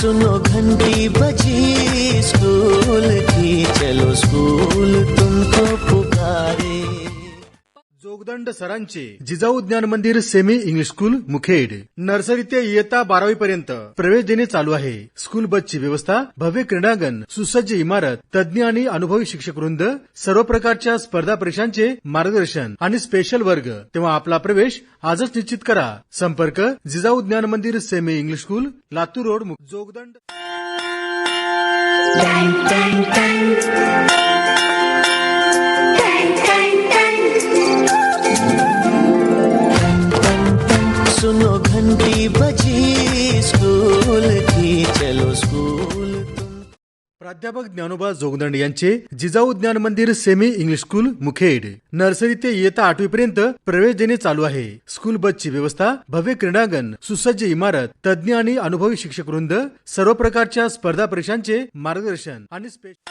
सुनो घंटी बजी स्कूल की चलो स्कूल तुमको पुकारे Jogdand सरांचे. Jijau Dnyan Mandir semi English school Mukhed. Nursery ते इयत्ता बारावी पर्यंत. प्रवेश देणे चालू आहे. स्कूल बसची व्यवस्था भव्य क्रीडांगण सुसज्ज इमारत तज्ज्ञ आणि अनुभवी शिक्षक वृंद सर्व प्रकारच्या स्पर्धा परीक्षांचे मार्गदर्शन आणि स्पेशल वर्ग. तेव्हा आपला प्रवेश आजच निश्चित करा. संपर्क Jijau Dnyan Mandir semi English school Latur road Jogdand घंटी बजी स्कूल की चलो स्कूल प्राध्यापक ज्ञानोबा जोगदंड यांचे Jijau Dnyan Mandir semi English school Mukhed. Nursery ते इयत्ता आठवी पर्यंत प्रवेश देणे चालू आहे. स्कूल बसची व्यवस्था भव्य क्रीडांगण सुसज्ज इमारत तज्ज्ञ आणि अनुभवी शिक्षक वृंद सर्व प्रकारच्या स्पर्धा परीक्षांचे मार्गदर्शन आणि स्पेशल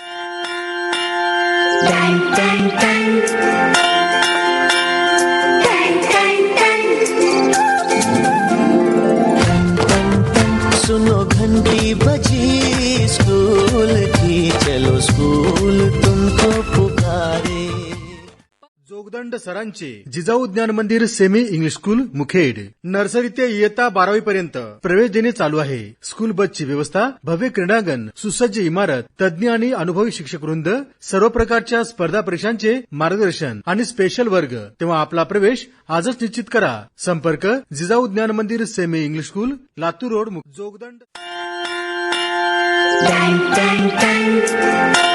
स्कूल की चलो स्कूल तुमको पुकारे। Jogdand सरांचे Jijau Dnyan Mandir semi English school Mukhed. Nursery ते इयत्ता बारावी पर्यंत प्रवेश देणे चालू आहे. स्कूल बसची व्यवस्था भव्य क्रीडांगण सुसज्ज इमारत तज्ज्ञ आणि अनुभवी शिक्षक वृंद सर्व प्रकारच्या स्पर्धा परीक्षांचे मार्गदर्शन आणि स्पेशल वर्ग. तेव्हा आपला प्रवेश आजच निश्चित करा. संपर्क Jijau Dnyan Mandir semi English school Latur road Jogdand मु- जोगदंड